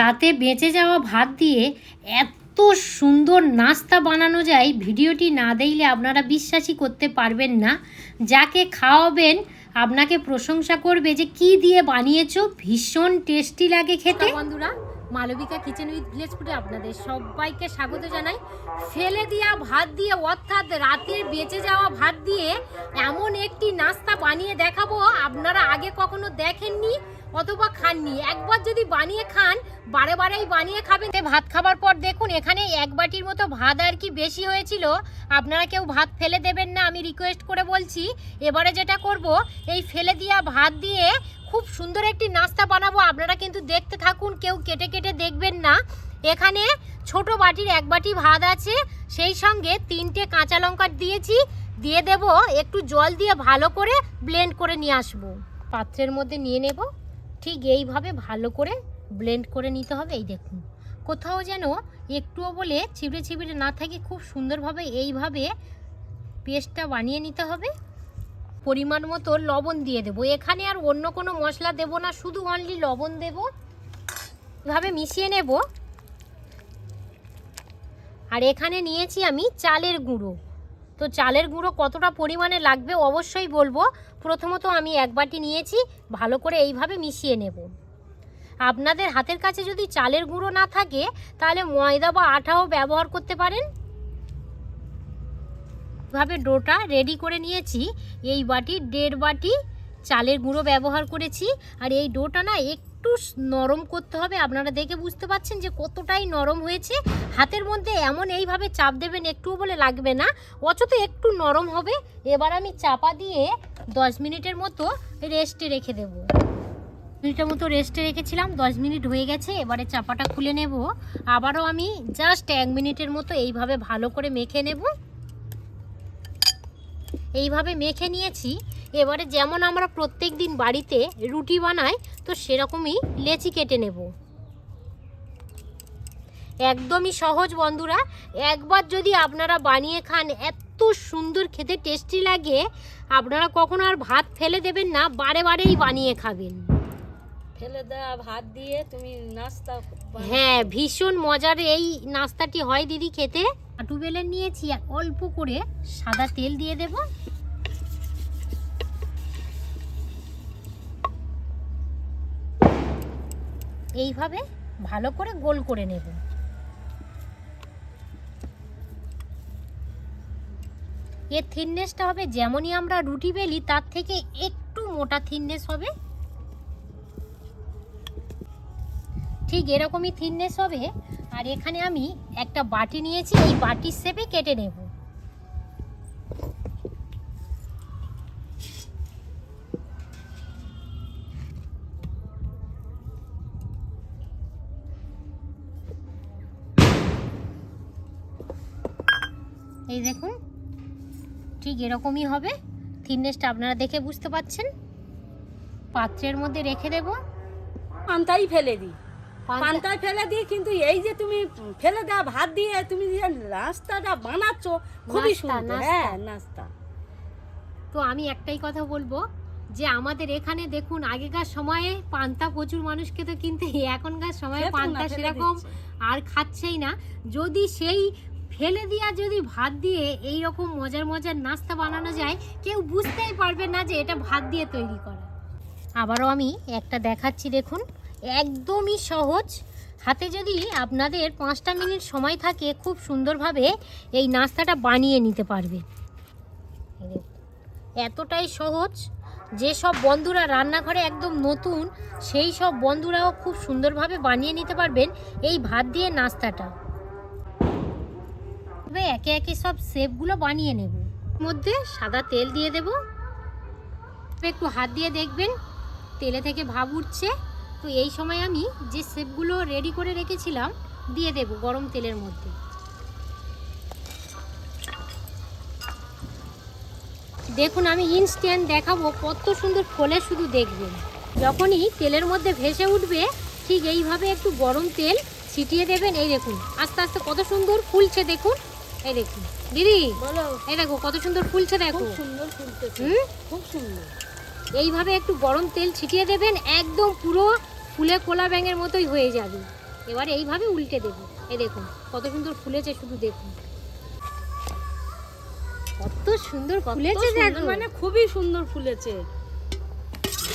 রাতে বেঁচে যাওয়া ভাত দিয়ে এত সুন্দর নাস্তা বানানো যায়, ভিডিওটি না দেখলে আপনারা বিশ্বাসই করতে পারবেন না। যাকে খাওয়াবেন, আপনাকে প্রশংসা করবে যে কি দিয়ে বানিয়েছো, ভীষণ টেস্টি লাগে খেতে। বন্ধুরা মালবিকা কিচেন উইথ ভিলেজ ফুডে আপনাদের সবাইকে স্বাগত জানাই। ফেলে দেওয়া ভাত দিয়ে, অর্থাৎ রাতের বেঁচে যাওয়া ভাত দিয়ে এমন একটি নাস্তা বানিয়ে দেখাবো, আপনারা আগে কখনো দেখেননি অথবা খাননি। একবার যদি বানিয়ে খান, বারে বারেই বানিয়ে খাবেন। ভাত খাবার পর দেখুন, এখানে এক বাটির মতো ভাত আর কি বেশি হয়েছিল। আপনারা কেউ ভাত ফেলে দেবেন না, আমি রিকোয়েস্ট করে বলছি। এবারে যেটা করব, এই ফেলে দেওয়া ভাত দিয়ে খুব সুন্দর একটি নাস্তা বানাবো। আপনারা কিন্তু দেখতে থাকুন, কেউ কেটে কেটে দেখবেন না। এখানে ছোট বাটির এক বাটি ভাত আছে, সেই সঙ্গে তিনটে কাঁচা লঙ্কা দিয়েছি। দিয়ে দেব একটু জল দিয়ে ভালো করে ব্লেন্ড করে নিয়ে আসব। পাত্রের মধ্যে নিয়ে নেব। ঠিক এইভাবে ভালো করে ব্লেন্ড করে নিতে হবে, এই দেখুন। কোথাও যেন একটুও বলে ছিবড়ে ছিবড়ে না থাকে, খুব সুন্দরভাবে এইভাবে পেস্টটা বানিয়ে নিতে হবে। পরিমাণ মতো লবণ দিয়ে দেবো। এখানে আর অন্য কোনো মশলা দেব না, শুধু অনলি লবণ দেব। এভাবে মিশিয়ে নেব। আর এখানে নিয়েছি আমি চালের গুঁড়ো। তো চালের গুঁড়ো কতটা পরিমাণে লাগবে অবশ্যই বলব। প্রথমত আমি এক বাটি নিয়েছি, ভালো করে এইভাবে মিশিয়ে নেব। আপনাদের হাতের কাছে যদি চালের গুঁড়ো না থাকে, তাহলে ময়দা বা আটাও ব্যবহার করতে পারেন। ভাবে ডোটা রেডি করে নিয়েছি। এই বাটি, দেড় বাটি চালের গুঁড়ো ব্যবহার করেছি। আর এই ডোটা না একটু নরম করতে হবে। আপনারা দেখে বুঝতে পাচ্ছেন যে কতটাই নরম হয়েছে। হাতের মধ্যে এমন এইভাবে চাপ দেবেন একটুও বলে লাগবে না। অচত একটু নরম হবে। এবার আমি চাপা দিয়ে দশ মিনিটের মতো রেস্টে রেখে দেবো। মিনিটের মতো রেস্টে রেখেছিলাম। দশ মিনিট হয়ে গেছে। এবারে চাপাটা খুলে নেব। আবারও আমি জাস্ট এক মিনিটের মতো এইভাবে ভালো করে মেখে নেব। এইভাবে মেখে নিয়েছি। এবারে যেমন আমরা প্রত্যেক দিন বাড়িতে রুটি বানাই, তো সেরকমই লেচি কেটে নেব। একদমই সহজ বন্ধুরা, একবার যদি আপনারা বানিয়ে খান, এত সুন্দর খেতে টেস্টি লাগে, আপনারা কখনো আর ভাত ফেলে দেবেন না, বারে বারেই বানিয়ে খাবেন। ফেলে ভাত দিয়ে তুমি নাস্তা হ্যাঁ ভীষণ মজার এই নাস্তাটি হয় দিদি খেতে। আটু বেলে নিয়েছি অল্প করে সাদা তেল দিয়ে দেব। এইভাবে ভালো করে গোল করে নেব। এর থিননেসটা হবে যেমনই আমরা রুটি বেলি, তার থেকে একটু মোটা থিননেস হবে। ঠিক এরকমই থিননেস হবে। আর এখানে আমি একটা বাটি নিয়েছি, এই বাটির শেপে কেটে নেব। এই দেখুন, ঠিক এরকমই হবে। থিননেসটা আপনারা দেখে বুঝতে পাচ্ছেন। পাত্রের মধ্যে রেখে দেবো। পান্তাই ফেলে দিই। পান্তায় ফেলে দিই কিন্তু এই যে তুমি ফেলে দেওয়া ভাত দিয়ে তুমি যে নাস্তাটা বানাচ্ছ খুবই নাস্তা, সুন্দর। হ্যাঁ নাস্তা। তো আমি একটাই কথা বলব যে আমাদের এখানে দেখুন আগেকার সময়ে পান্তা প্রচুর মানুষ খেত কিন্তু এখনকার সময়ে পান্তা সেরকম আর খাচ্ছেই না। যদি সেই ফেলে দিয়া যদি ভাত দিয়ে এই রকম মজার মজার নাস্তা বানানো যায় কেউ বুঝতেই পারবে না যে এটা ভাত দিয়ে তৈরি করা। আবারও আমি একটা দেখাচ্ছি দেখুন। একদমই সহজ। হাতে যদি আপনাদের পাঁচটা মিনিট সময় থাকে, খুব সুন্দরভাবে এই নাস্তাটা বানিয়ে নিতে পারবে। এতটাই সহজ। যেসব বন্ধুরা রান্নাঘরে একদম নতুন, সেই সব বন্ধুরাও খুব সুন্দরভাবে বানিয়ে নিতে পারবেন এই ভাত দিয়ে নাস্তাটা। তবে একে একে সব শেপগুলো বানিয়ে নেব। মধ্যে সাদা তেল দিয়ে দেব। একটু হাত দিয়ে দেখবেন, তেলে থেকে ভাব উঠছে। তো এই সময় আমি যে শেপগুলো রেডি করে রেখেছিলাম দিয়ে দেব গরম তেলের মধ্যে। দেখুন আমি ইনস্ট্যান্ট দেখাবো কত সুন্দর ফলে শুধু দেখবেন যখনই তেলের মধ্যে ভেসে উঠবে ঠিক এইভাবে একটু গরম তেল ছিটিয়ে দেবেন। এই দেখুন আস্তে আস্তে কত সুন্দর ফুলছে দেখুন। এই দেখুন দিদি এই দেখো কত সুন্দর ফুলছে দেখো। খুব সুন্দর ফুলতেছে। হুম? খুব সুন্দর। এইভাবে একটু গরম তেল ছিটিয়ে দেবেন একদম পুরো ফুলে কোলা ব্যাঙের মতোই হয়ে যাবে। এবার এইভাবে উল্টে দেবো। এই দেখুন কত সুন্দর ফুলেছে শুধু দেখুন। কত সুন্দর ফুলেছে মানে খুবই সুন্দর ফুলেছে।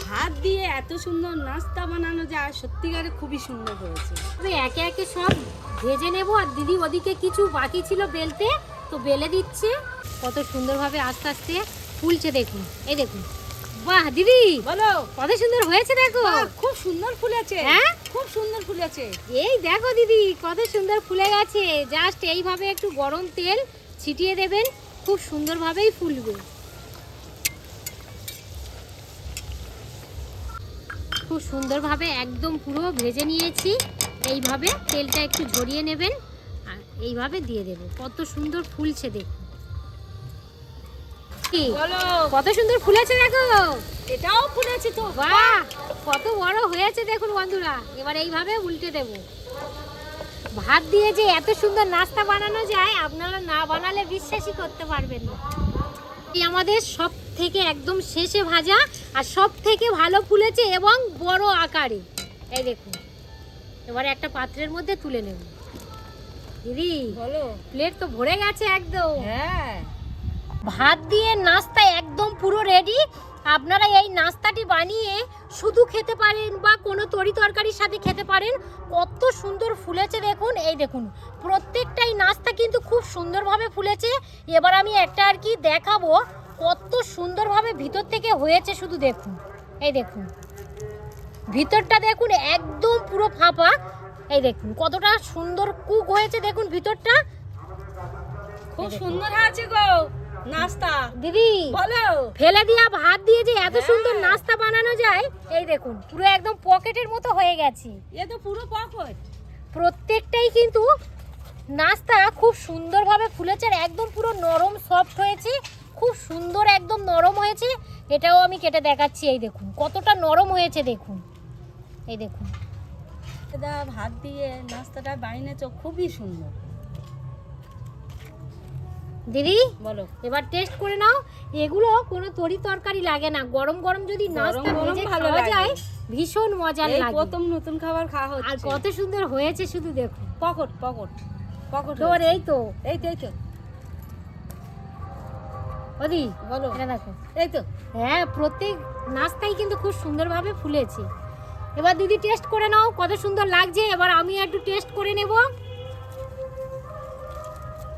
হাত দিয়ে এত সুন্দর নাস্তা বানানো যায় সত্যিকারে খুবই সুন্দর হয়েছে। তবে একে একে সব ভেজে নেব আর দিদি ওদিকে কিছু বাকি ছিল বেলতে তো বেলে দিচ্ছে। কত সুন্দরভাবে আস্তে আস্তে ফুলছে দেখুন। এই দেখুন বাহ দিদি। বলো। কত সুন্দর হয়েছে দেখো। খুব সুন্দর ফুলেছে হ্যাঁ? খুব সুন্দর ফুলেছে এই দেখো দিদি কত সুন্দর ফুলে গেছে। জাস্ট এইভাবে একটু গরম তেল ছিটিয়ে দেবেন। খুব সুন্দরভাবেই ফুলবে। খুব সুন্দরভাবে একদম পুরো ভেজে নিয়েছি। এইভাবে তেলটা একটু ঝরিয়ে নেবেন। আর এইভাবে দিয়ে দেবো। কত সুন্দর ফুলছে দেখুন কি? বলো। কত সুন্দর ফুলেছে দেখো। এটাও ফুলেছে তো। বাহ কত বড় হয়েছে দেখুন বন্ধুরা। এবার এইভাবে উল্টে দেব। ভাত দিয়ে যে এত সুন্দর নাস্তা বানানো যায় আপনারা না বানালে বিশ্বাসই করতে পারবেন না। এই আমাদের সব থেকে একদম শেষে ভাজা আর সব থেকে ভালো ফুলেছে এবং বড় আকারে। এই দেখুন। এবারে একটা পাত্রের মধ্যে তুলে নেব। দিদি বলো। প্লেট তো ভরে গেছে একদম। হ্যাঁ। ভাত দিয়ে নাস্তা একদম পুরো রেডি আপনারা এই নাস্তাটি বানিয়ে শুধু খেতে পারেন বা কোনো তরি তরকারির সাথে খেতে পারেন। কত সুন্দর ফুলেছে দেখুন এই দেখুন। প্রত্যেকটাই নাস্তা কিন্তু খুব সুন্দরভাবে ফুলেছে। এবার আমি একটা আর কি দেখাবো কত সুন্দরভাবে ভিতর থেকে হয়েছে শুধু দেখুন এই দেখুন। ভিতরটা দেখুন একদম পুরো ফাঁপা এই দেখুন কতটা সুন্দর কুক হয়েছে দেখুন ভিতরটা। খুব সুন্দর আছে গো। নাস্তা। দিদি বলো। ফেলে দিয়া ভাত দিয়ে যে এত সুন্দর হ্যাঁ। নাস্তা বানানো যায় এই দেখুন পুরো একদম পকেটের মতো হয়ে গেছে। এ তো পুরো পকেট। প্রত্যেকটাই কিন্তু নাস্তা খুব সুন্দরভাবে ফুলেছে আর একদম পুরো নরম সফট হয়েছে। খুব সুন্দর একদম নরম হয়েছে। এটাও আমি কেটে দেখাচ্ছি এই দেখুন কতটা নরম হয়েছে দেখুন। এই দেখুন। ভাত দিয়ে নাস্তাটা বানিয়েছো খুবই সুন্দর। দিদি বলো। এবার টেস্ট করে নাও। এগুলো কোনো তরি তরকারি লাগে না। গরম গরম যদি নাস্তা ভেজে খাওয়া যায় ভীষণ মজার এই লাগে। প্রথম নতুন খাবার খাওয়া আর কত সুন্দর হয়েছে শুধু দেখুন পকট পকট পকট তোর এই তো। এই তো এই তো। ওদি বলো। এটা দেখো। এই তো। হ্যাঁ প্রত্যেক নাস্তাই কিন্তু খুব সুন্দরভাবে ফুলেছে। এবার দিদি টেস্ট করে নাও কত সুন্দর লাগছে। এবার আমি একটু টেস্ট করে নেব।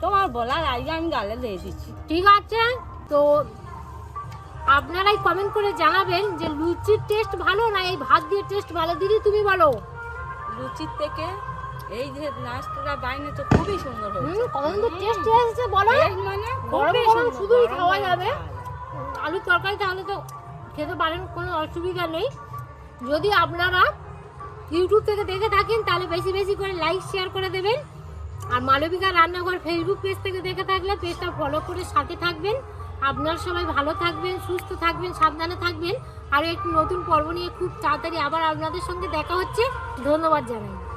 তোমার বলার আগে আমি গালে দিয়ে দিচ্ছি। ঠিক আছে? তো আপনারাই কমেন্ট করে জানাবেন যে লুচির টেস্ট ভালো না এই ভাত দিয়ে টেস্ট ভালো? দিদি তুমি বলো। লুচির থেকে এই যে নাস্তাটা বানিয়েছো খুবই সুন্দর হয়েছে। কত সুন্দর টেস্ট এসেছে বলো? মানে গরম গরম শুধুই খাওয়া যাবে। আলুর তরকারি তাহলে তো খেতে পারেন কোনো অসুবিধা নেই। যদি আপনারা ইউটিউব থেকে দেখে থাকেন তাহলে বেশি বেশি করে লাইক শেয়ার করে দেবেন। আর মালবিকা রান্নাঘর ফেসবুক পেজ থেকে দেখে থাকলে পেজটা ফলো করে সাথে থাকবেন। আপনার সবাই ভালো থাকবেন, সুস্থ থাকবেন, সাবধানে থাকবেন। আর একটু নতুন পর্ব নিয়ে খুব তাড়াতাড়ি আবার আপনাদের সঙ্গে দেখা হচ্ছে। ধন্যবাদ জানাই।